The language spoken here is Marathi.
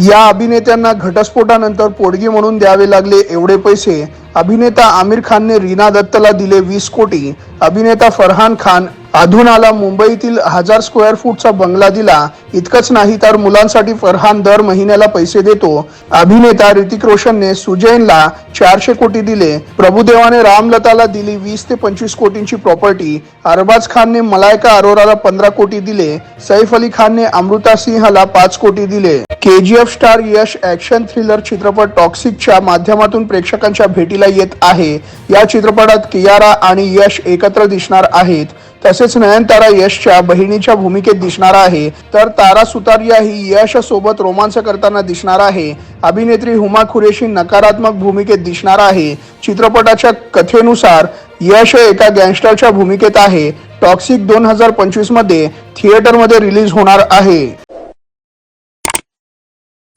या अभिनेत्यांना घटस्फोटानंतर पोडगी म्हणून द्यावे लागले एवढे पैसे. अभिनेता आमिर खानने रीना दत्तला दिले वीस कोटी. अभिनेता फरहान खान अधुनाला मुंबईतील हजार स्क्वेअर फूटचा बंगला दिला. इतकंच नाही तर मुलांसाठी फरहान दर महिन्याला पैसे देतो. अभिनेता ऋतिक रोशनने सुजैनला चारशे कोटी दिले. प्रभुदेवाने रामलताला दिली वीस ते पंचवीस कोटींची प्रॉपर्टी. अरबाज खानने मलायका अरोराला पंधरा कोटी दिले. सैफ अली खानने अमृता सिंहला पाच कोटी दिले. K G F star Yash action thriller चित्रपट टॉक्सिकच्या माध्यमातून प्रेक्षकांच्या भेटीला येत आहे. या चित्रपटात कियारा आणि यश एकत्र दिसणार आहेत. तसेच नयनतारा यशच्या बहिणीच्या भूमिकेत दिसणार आहे. तर तारा सुतारिया ही यश सोबत रोमांस करताना दिसणार आहे. अभिनेत्री हुमा खुरेशी नकारात्मक भूमिकेत दिसणार आहे. चित्रपटाच्या कथेनुसार यश एका गँगस्टरच्या भूमिकेत आहे. टॉक्सिक दोन हजार पंचवीसमध्ये थिएटरमध्ये रिलीज होणार आहे.